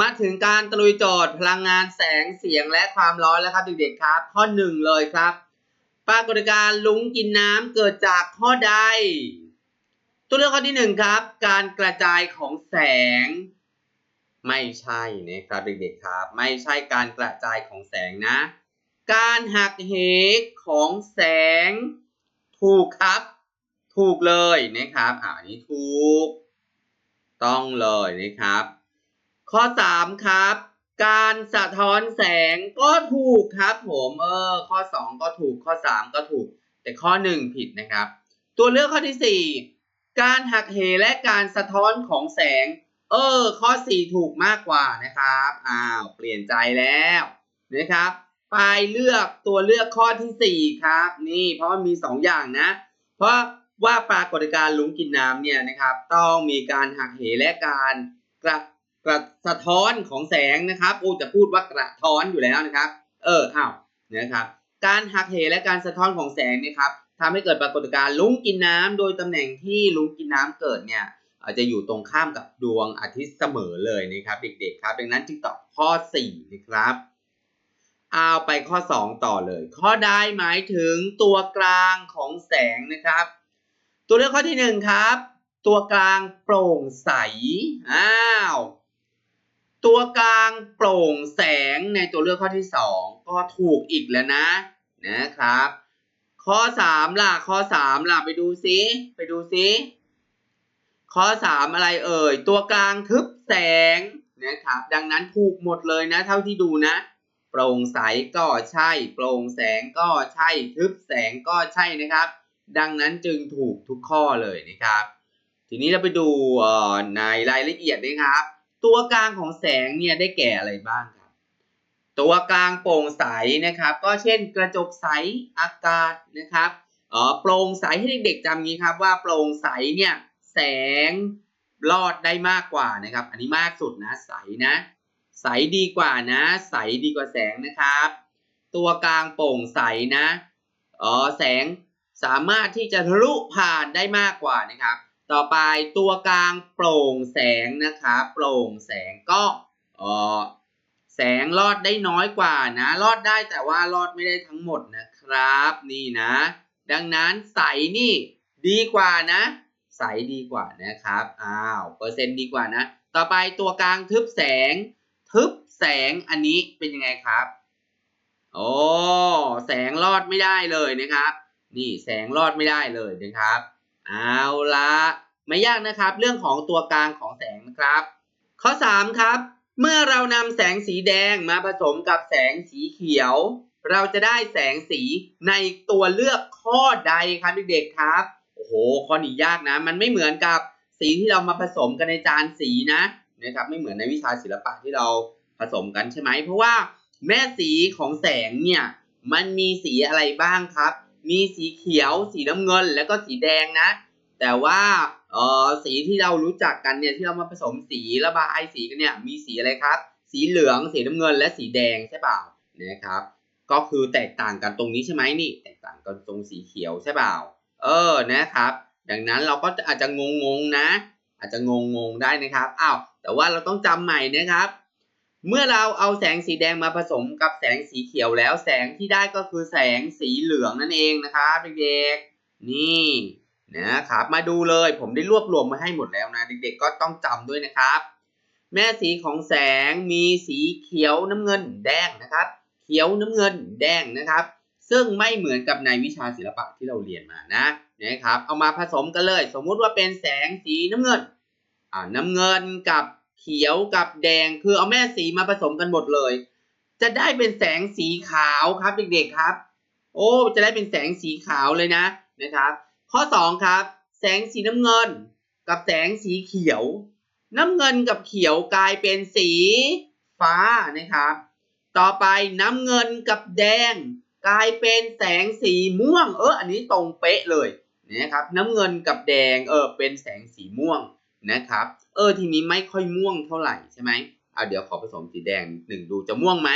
มาถึงการตะลุยโจทย์พลังงานแสงเสียงและความร้อนแล้วครับเด็กๆครับ ข้อหนึ่งเลยครับ ปรากฏการณ์ลุงกินน้ำเกิดจากข้อใด ตัวเลือกข้อที่หนึ่งครับ การกระจายของแสง ไม่ใช่นะครับเด็กๆครับ ไม่ใช่การกระจายของแสงนะ การหักเหของแสง ถูกครับ ถูกเลยนะครับอ่าอันนี้ถูก ต้องเลยนะครับ ข้อ3ครับ การสะท้อนแสงก็ถูกครับผมเออข้อ2ก็ถูกข้อ3ก็ถูก แต่ข้อ1ผิดนะครับ ตัวเลือกข้อที่4การหักเหและการสะท้อนของแสง เออ ข้อ4ถูกมากกว่านะครับอ้าวเปลี่ยนใจแล้วนะครับไปเลือกตัวเลือกข้อทีสี่4ครับ นี่เพราะมันมี2อย่างนะ เพราะว่าปรากฏการณ์ลุงกินน้ำเนี่ยนะครับ ต้องมีการหักเหและการกระ กระสะท้อนของแสงนะครับอูจะพูดว่ากระท้อนอยู่แล้วนะครับ เอออ้าวนะครับการหักเหและการสะท้อนของแสงนี่ครับทำให้เกิดปรากฏการณ์ลุงกินน้ำโดยตำแหน่งที่ลุงกินน้ำเกิดเนี่ยอาจจะอยู่ตรงข้ามกับดวงอาทิตย์เสมอเลยนะครับเด็กๆครับ ดังนั้นจึงตอบข้อ 4 นะครับ เอาไปข้อ 2 ต่อเลย ข้อใดหมายถึงตัวกลางของแสงนะครับ ตัวเลือกข้อที่ 1 ครับ ตัวกลางโปร่งใส อ้าว ตัวกลางโปร่งแสงในตัวเลือกข้อที่ 2 ก็ถูกอีกแล้วนะนะครับ ข้อ 3 ล่ะ ข้อ 3 ล่ะ ไปดูซิไปดูซิข้อ 3 อะไรเอ่ย ตัวกลางทึบแสงนะครับ ดังนั้นถูกหมดเลยนะเท่าที่ดูนะ โปร่งใสก็ใช่ โปร่งแสงก็ใช่ ทึบแสงก็ใช่นะครับ ดังนั้นจึงถูกทุกข้อเลยนะครับ ทีนี้เราไปดูในรายละเอียดนะครับ ตัวกลางของแสงเนี่ยได้แก่อะไรบ้างครับ ตัวกลางโปร่งใสนะครับ ก็เช่นกระจกใสอากาศนะครับอ๋อโปร่งใสให้เด็กๆจำงี้ครับว่าโปร่งใสเนี่ยแสงรอดได้มากกว่านะครับ อันนี้มากสุดนะใสนะ ใสดีกว่านะ ใสดีกว่าแสงนะครับ ตัวกลางโปร่งใสนะอ๋อแสงสามารถที่จะทะลุผ่านได้มากกว่านะครับ ต่อไปตัวกลางโปร่งแสงนะครับโปร่งแสงก็เออแสงรอดได้น้อยกว่านะรอดได้แต่ว่ารอดไม่ได้ทั้งหมดนะครับ นี่นะ ดังนั้นใสนี่ดีกว่านะ ใสดีกว่านะครับอ้าวเปอร์เซ็นต์ดีกว่านะ ต่อไปตัวกลางทึบแสง ทึบแสงอันนี้เป็นยังไงครับโอ้แสงรอดไม่ได้เลยนะครับ นี่แสงรอดไม่ได้เลยนะครับ เอาละไม่ยากนะครับ เรื่องของตัวกลางของแสงนะครับ ข้อ 3 ครับ เมื่อเรานำแสงสีแดงมาผสมกับแสงสีเขียว เราจะได้แสงสีในตัวเลือกข้อใดครับเด็กๆครับโอ้โหข้อนี้ยากนะ มันไม่เหมือนกับสีที่เรามาผสมกันในจานสีนะนะครับไม่เหมือนในวิชาศิลปะที่เราผสมกันใช่ไหมเพราะว่าแม่สีของแสงเนี่ยมันมีสีอะไรบ้างครับ มีสีเขียว สีน้ำเงิน แล้วก็สีแดงนะ แต่ว่าเออสีที่เรารู้จักกันเนี่ยที่เรามาผสมสีระบายสีกันเนี่ยมีสีอะไรครับ สีเหลือง สีน้ำเงิน และสีแดงใช่เปล่านะครับ ก็คือแตกต่างกันตรงนี้ใช่ไหมนี่ แตกต่างกันตรงสีเขียวใช่เปล่า เออนะครับ ดังนั้นเราก็อาจจะงงๆนะ อาจจะงงๆได้นะครับอ้าวแต่ว่าเราต้องจำใหม่นะครับ เมื่อเราเอาแสงสีแดงมาผสมกับแสงสีเขียวแล้ว แสงที่ได้ก็คือแสงสีเหลืองนั่นเองนะครับเด็กๆนี่นะครับมาดูเลยผมได้รวบรวมมาให้หมดแล้วนะ เด็กๆก็ต้องจำด้วยนะครับ แม่สีของแสงมีสีเขียวน้ำเงินแดงนะครับ เขียวน้ำเงินแดงนะครับ ซึ่งไม่เหมือนกับในวิชาศิลปะที่เราเรียนมานะนะครับ เอามาผสมกันเลย สมมุติว่าเป็นแสงสีน้ำเงินอ่าน้ำเงินกับ เขียวกับแดงคือเอาแม่สีมาผสมกันหมดเลย จะได้เป็นแสงสีขาวครับเด็กๆครับ โอ้จะได้เป็นแสงสีขาวเลยนะนะครับ ข้อ2ครับ แสงสีน้ำเงิน กับแสงสีเขียว น้ำเงินกับเขียวกลายเป็นสีฟ้านะครับ ต่อไปน้ำเงินกับแดง กลายเป็นแสงสีม่วง เอออันนี้ตรงเป๊ะเลยนะครับ น้ำเงินกับแดงเออเป็นแสงสีม่วง นะครับ เออ ทีนี้ไม่ค่อยม่วงเท่าไหร่ใช่ไหมอะเดี๋ยวขอผสมสีแดงหนึ่งดูจะม่วงไหม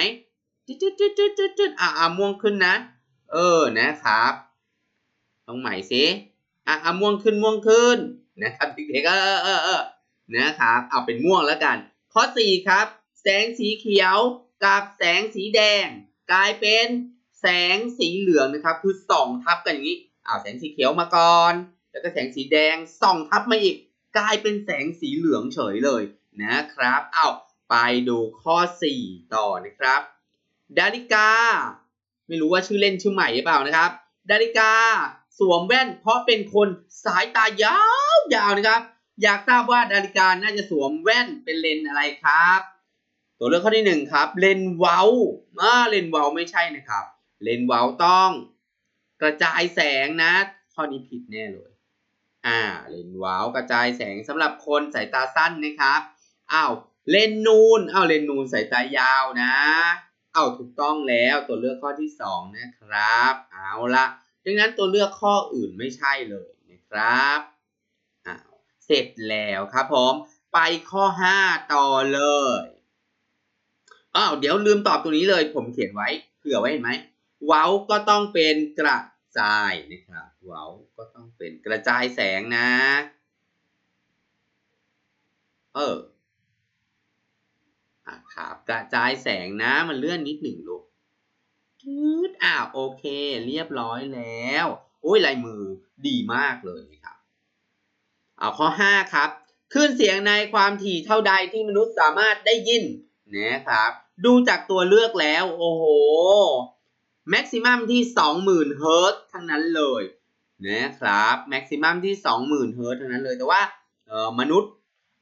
จุดจุดจุดจุดจุดจุดอะอะม่วงขึ้นนะ เออนะครับต้องใหม่สิอะอะม่วงขึ้นม่วงขึ้นนะครับเด็กๆเออเออเออนะครับเอาเป็นม่วงแล้วกัน ข้อ4ครับแแสงสีเขียวกับแสงสีแดง กลายเป็นแสงสีเหลืองนะครับ คือส่องทับกันอย่างนี้อ้าวแสงสีเขียวมาก่อน แล้วก็แสงสีแดงส่องทับมาอีก กลายเป็นแสงสีเหลืองเฉยเลยนะครับเอาไปดูข้อ 4 ต่อนะครับ ดาริกา ไม่รู้ว่าชื่อเล่นชื่อใหม่หรือเปล่านะครับ ดาริกาสวมแว่นเพราะเป็นคนสายตายาวยาวนะครับ อยากทราบว่าดาริกาน่าจะสวมแว่นเป็นเลนอะไรครับ ตัวเลือกข้อที่หนึ่งครับ เลนเว้าอ่าเลนเว้าไม่ใช่นะครับ เลนเว้าต้อง กระจายแสงนะ ข้อนี้ผิดแน่เลย อ่าเลนว้าวกระจายแสงสำหรับคนสายตาสั้นนะครับอ้าวเลนนูนอ้าวเลนนูนสายตายาวนะอ้าวถูกต้องแล้วตัวเลือกข้อที่สองนะครับ เอาละดังนั้นตัวเลือกข้ออื่นไม่ใช่เลยนะครับอ้าวเสร็จแล้วครับผมไปข้อ 5 ต่อเลยอ้าวเดี๋ยวลืมตอบตัวนี้เลย ผมเขียนไว้เผื่อไว้เห็นไหมเว้าก็ต้องเป็นกระ จายนะครับเว้าก็ต้องเป็นกระจายแสงนะ เอออะครับกระจายแสงนะ มันเลื่อนนิดหนึ่งลูกชืดอ่าโอเค เรียบร้อยแล้วโอ้ยลายมือดีมากเลยครับ เอาข้อ 5 ครับคลื่นเสียงในความถี่เท่าใดที่มนุษย์สามารถได้ยินนะครับ ดูจากตัวเลือกแล้ว โอ้โห แม็กซิมัมที่ 20,000เฮิร์ตทั้งนั้นเลยนะครับแม็กซิมัมที่ 20,000เฮิร์ตทั้งนั้นเลยแต่ว่าเออมนุษย์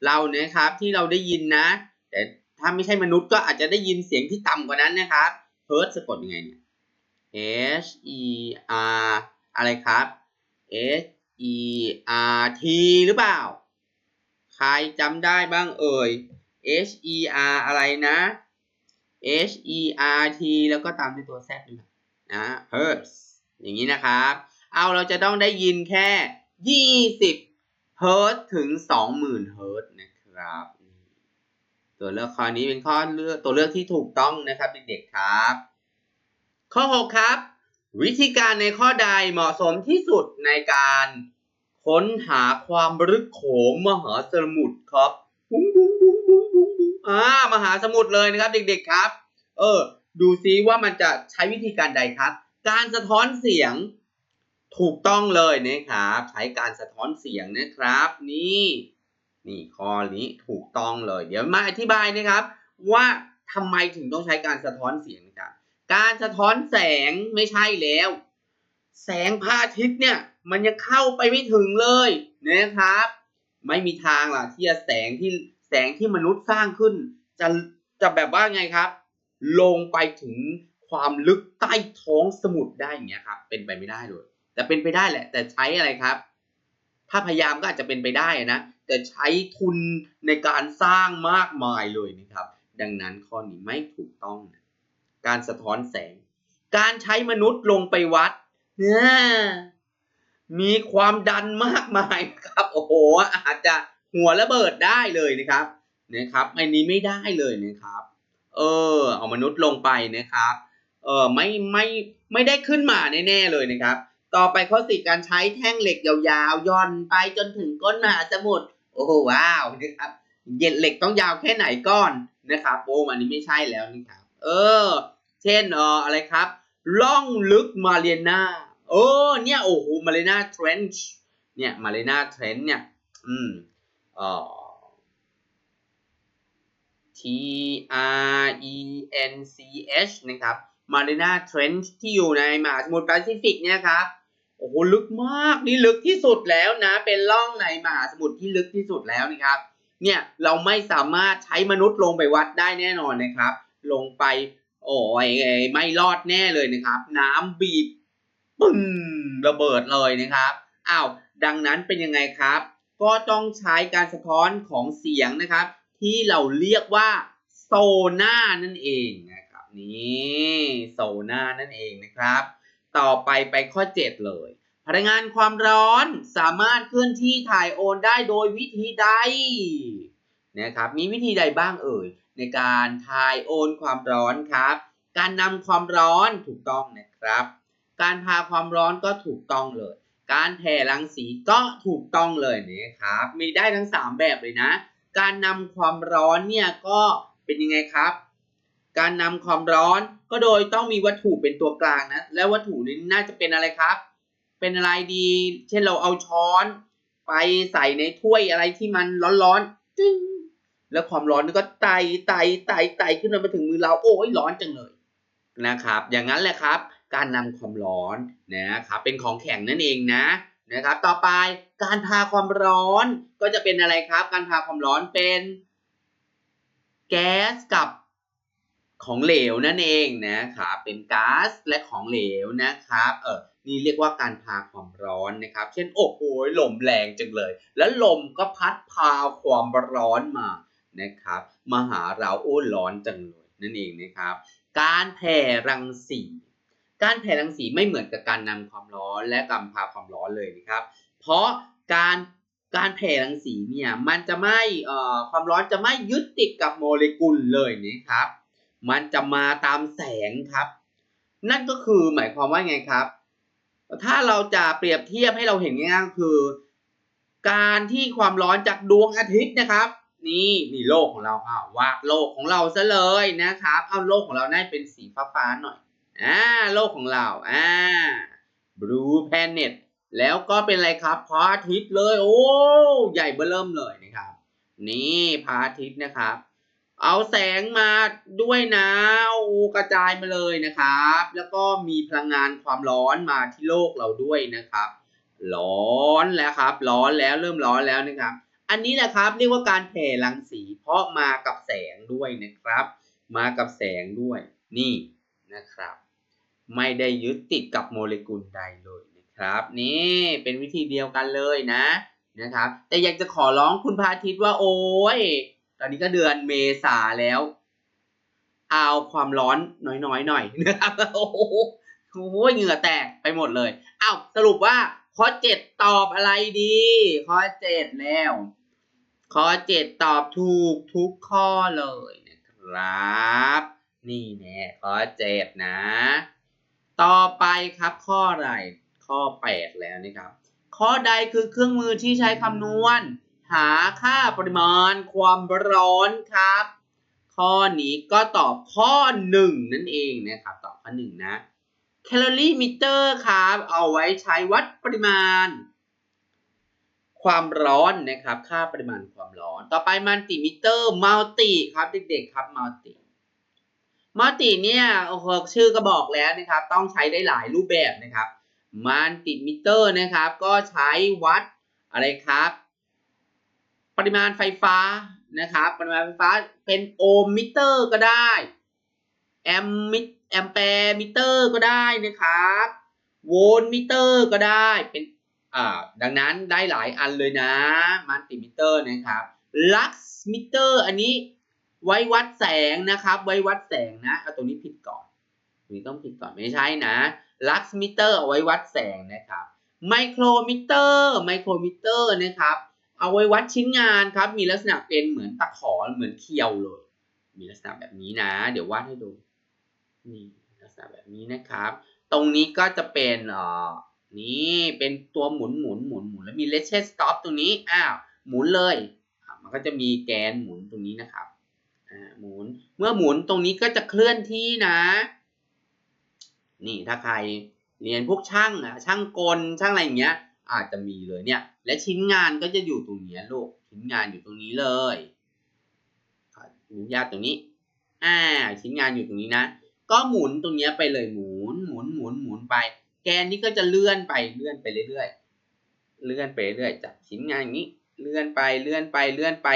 เราเนี่ยครับที่เราได้ยินนะ แต่ถ้าไม่ใช่มนุษย์ก็อาจจะได้ยินเสียงที่ต่ำกว่านั้นนะครับเฮิร์ตสะกดยังไงเนี่ย H E R อะไรครับ H E R T หรือเปล่า ใครจำได้บ้างเอ่ย H E R อะไรนะ H E R T แล้วก็ตามด้วยตัว Z ด้วย นะ Hertz อย่างนี้นะครับ เอาเราจะต้องได้ยินแค่ 20 Hertz ถึง 20,000 Hertz นะครับ ตัวเลือกข้อนี้เป็นข้อเลือกตัวเลือกที่ถูกต้องนะครับเด็กๆครับ ข้อ 6 ครับ วิธีการในข้อใดเหมาะสมที่สุดในการค้นหาความลึกโขงมหาสมุทรครับบุ้งบุ้งบุ้งบุ้งบุ้งบุ้งอ่ามหาสมุทรเลยนะครับ เด็กๆครับ เออ ดูซิว่ามันจะใช้วิธีการใดครับ การสะท้อนเสียงถูกต้องเลยนะครับ ใช้การสะท้อนเสียงนะครับ นี่นี่ข้อนี้ถูกต้องเลย เดี๋ยวมาอธิบายนะครับ ว่าทำไมถึงต้องใช้การสะท้อนเสียงนะครับ การสะท้อนแสงไม่ใช่แล้ว แสงพระอาทิตย์เนี่ย มันยังเข้าไปไม่ถึงเลยนะครับ ไม่มีทางล่ะที่จะแสงที่แสงที่มนุษย์สร้างขึ้น จะจะแบบว่าไงครับ ลงไปถึงความลึกใต้ท้องสมุทรได้อย่างเงี้ยครับเป็นไปไม่ได้เลยแต่เป็นไปได้แหละ แต่ใช้อะไรครับ ถ้าพยายามก็อาจจะเป็นไปได้นะแต่ใช้ทุนในการสร้างมากมายเลยนะครับ ดังนั้นข้อนี้ไม่ถูกต้องนะการสะท้อนแสง การใช้มนุษย์ลงไปวัดเนี่ยมีความดันมากมายนะครับ โอ้โห อาจจะหัวระเบิดได้เลยนะครับนะครับอันนี้ไม่ได้เลยนะครับ เออ เอามนุษย์ลงไปนะครับ เออไม่ไม่ไม่ได้ขึ้นมาแน่ๆเลยนะครับ ต่อไปข้อสี่การใช้แท่งเหล็กยาวๆย่อนไปจนถึงก้นมหาสมุทรโอ้โหว้าวนะครับเย็นเหล็กต้องยาวแค่ไหนก้อนนะครับโอ้อันนี้ไม่ใช่แล้วนะครับ เออ เช่นเอออะไรครับ ล่องลึกมาเรียนาโอ้เนี่ยโอ้โหมาเรียนาเทรนช์เนี่ยมาเรียนาเทรนช์เนี่ย อืมอ่อ T R E N C H นะครับ Mariana Trench ที่อยู่ในมหาสมุทรแปซิฟิกเนี่ยครับโอ้โหลึกมากนี่ลึกที่สุดแล้วนะ เป็นร่องในมหาสมุทรที่ลึกที่สุดแล้วนะครับ เนี่ยเราไม่สามารถใช้มนุษย์ลงไปวัดได้แน่นอนนะครับ ลงไป โอ้ยไม่รอดแน่เลยนะครับ น้ำบีบปึ้งระเบิดเลยนะครับอ้าวดังนั้นเป็นยังไงครับ ก็ต้องใช้การสะท้อนของเสียงนะครับ ที่เราเรียกว่าโซน่านั่นเองนะครับนี่โซน่านั่นเองนะครับ ต่อไปไปข้อ 7 เลย พลังงานความร้อนสามารถเคลื่อนที่ถ่ายโอนได้โดยวิธีใดนะครับมีวิธีใดบ้างเอ่ยในการถ่ายโอนความร้อนครับ การนำความร้อนถูกต้องนะครับ การพาความร้อนก็ถูกต้องเลย การแผ่รังสีก็ถูกต้องเลยนะครับ มีได้ทั้ง 3 แบบเลยนะ การนำความร้อนเนี่ยก็เป็นยังไงครับ การนำความร้อนก็โดยต้องมีวัตถุเป็นตัวกลางนะ แล้ววัตถุนี้น่าจะเป็นอะไรครับ เป็นอะไรดี เช่นเราเอาช้อน ไปใส่ในถ้วยอะไรที่มันร้อนๆจึ้งแล้วความร้อนนี่ก็ไต่ไต่ไต่ไต่ขึ้นมาถึงมือเราโอ้ยร้อนจังเลยนะครับ อย่างนั้นแหละครับ การนำความร้อนนะครับเป็นของแข็งนั่นเองนะ นะครับ ต่อไปการพาความร้อนก็จะเป็นอะไรครับ การพาความร้อนเป็น แก๊สกับของเหลวนั่นเองนะครับ เป็นก๊าซและของเหลวนะครับ เออนี่เรียกว่าการพาความร้อนนะครับ เช่นโอ้โหลมแรงจังเลย แล้วลมก็พัดพาความร้อนมานะครับมาหาเราโอ้ร้อนจังเลยนั่นเองนะครับ การแผ่รังสี การแผ่รังสีไม่เหมือนกับการนำความร้อนและกาพาความร้อนเลยนะครับ เพราะการการแผ่รังสีเนี่ยมันจะไม่เอ่อความร้อนจะไม่ยึดติดกับโมเลกุลเลยนะครับ มันจะมาตามแสงครับ นั่นก็คือหมายความว่าไงครับ ถ้าเราจะเปรียบเทียบให้เราเห็นง่ายๆคือ การที่ความร้อนจากดวงอาทิตย์นะครับ นี่นี่โลกของเราอ่าวาดโลกของเราซะเลยนะครับเอาโลกของเราได้เป็นสีฟ้าๆหน่อย อ่าโลกของเราอ่า blue planet แล้วก็เป็นอะไรครับพระอาทิตย์เลย โอ้ใหญ่เบ้อเริ่มเลยนะครับ นี่พระอาทิตย์นะครับ เอาแสงมาด้วยนะโอ้กระจายมาเลยนะครับ แล้วก็มีพลังงานความร้อนมาที่โลกเราด้วยนะครับ ร้อนแล้วครับ ร้อนแล้วเริ่มร้อนแล้วนะครับ อันนี้แหละครับเรียกว่าการแผ่รังสีเพราะมากับแสงด้วยนะครับ มากับแสงด้วย นี่นะครับ ไม่ได้ยึดติดกับโมเลกุลใดเลยนะครับนี่เป็นวิธีเดียวกันเลยนะนะครับแต่อยากจะขอร้องคุณพาทิตว่าโอ้ยตอนนี้ก็เดือนเมษาแล้ว เอาความร้อนน้อยๆหน่อยนะครับโอ้โหเหงื่อแตกไปหมดเลยเอาสรุปว่าข้อเจ็ดตอบอะไรดี ข้อเจ็ดแล้วข้อเจ็ดตอบถูกทุกข้อเลยนะครับ นี่แน่ข้อเจ็ดนะ ต่อไปครับข้ออะไรข้อแปดแล้วนะครับ ข้อใดคือเครื่องมือที่ใช้คำนวณ หาค่าปริมาณความร้อนครับ ข้อนี้ก็ตอบข้อหนึ่งนั่นเองนะครับ ตอบข้อหนึ่งนะแคลอรี่มิเตอร์ครับ เอาไว้ใช้วัดปริมาณ ความร้อนนะครับ ค่าปริมาณความร้อน ต่อไปมัลติมิเตอร์มัลติครับเด็กๆครับมัลติ มัลติเนี่ยโอ้โหชื่อก็บอกแล้วนะครับ ต้องใช้ได้หลายรูปแบบนะครับมัลติมิเตอร์นะครับ ก็ใช้วัดอะไรครับ ปริมาณไฟฟ้านะครับ ปริมาณไฟฟ้าเป็นโอห์มมิเตอร์ก็ได้แอมมิแอมแปร์มิเตอร์ก็ได้นะครับโวลต์มิเตอร์ก็ได้เป็นอ่าดังนั้นได้หลายอันเลยนะมัลติมิเตอร์นะครับลักซ์มิเตอร์อันนี้ ไว้วัดแสงนะครับ ไว้วัดแสงนะ เอาตรงนี้ผิดก่อนตรงนี้ต้องผิดก่อนไม่ใช่นะ ลักซ์มิเตอร์เอาไว้วัดแสงนะครับ ไมโครมิเตอร์ ไมโครมิเตอร์นะครับ เอาไว้วัดชิ้นงานครับ มีลักษณะเป็นเหมือนตะขอ เหมือนเคียวเลย มีลักษณะแบบนี้นะ เดี๋ยววาดให้ดู นี่ลักษณะแบบนี้นะครับ ตรงนี้ก็จะเป็นเอ่อนี่เป็นตัวหมุนหมุนหมุนหมุนแล้วมีเลชเชสต็อปตรงนี้ อ้าว หมุนเลย มันก็จะมีแกนหมุนตรงนี้นะครับ หมุน เมื่อหมุนตรงนี้ก็จะเคลื่อนที่นะ นี่ถ้าใครเรียนพวกช่างอะช่างกลช่างอะไรอย่างเงี้ย อาจจะมีเลยเนี่ย และชิ้นงานก็จะอยู่ตรงนี้ลูกชิ้นงานอยู่ตรงนี้เลยอนุญาตตรงนี้ อ่า ชิ้นงานอยู่ตรงนี้นะ ก็หมุนตรงนี้ไปเลยหมุนหมุนหมุนหมุนไป แกนนี้ก็จะเลื่อนไปเลื่อนไปเรื่อยๆเลื่อนไปเรื่อยจากชิ้นงานอย่างนี้ เลื่อนไปเลื่อนไปเลื่อนไป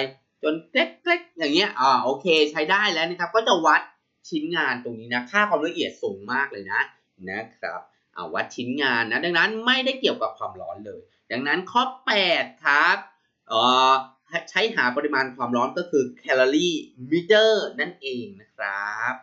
จนเล็กๆอย่างเงี้ยอ่าโอเคใช้ได้แล้วนะครับ ก็จะวัดชิ้นงานตรงนี้นะค่าความละเอียดสูงมากเลยนะนะครับเอาวัดชิ้นงานนะดังนั้นไม่ได้เกี่ยวกับความร้อนเลย ดังนั้นข้อ 8 ครับเอ่อใช้หาปริมาณความร้อนก็คือแคลอรี่มิเตอร์นั่นเองนะครับ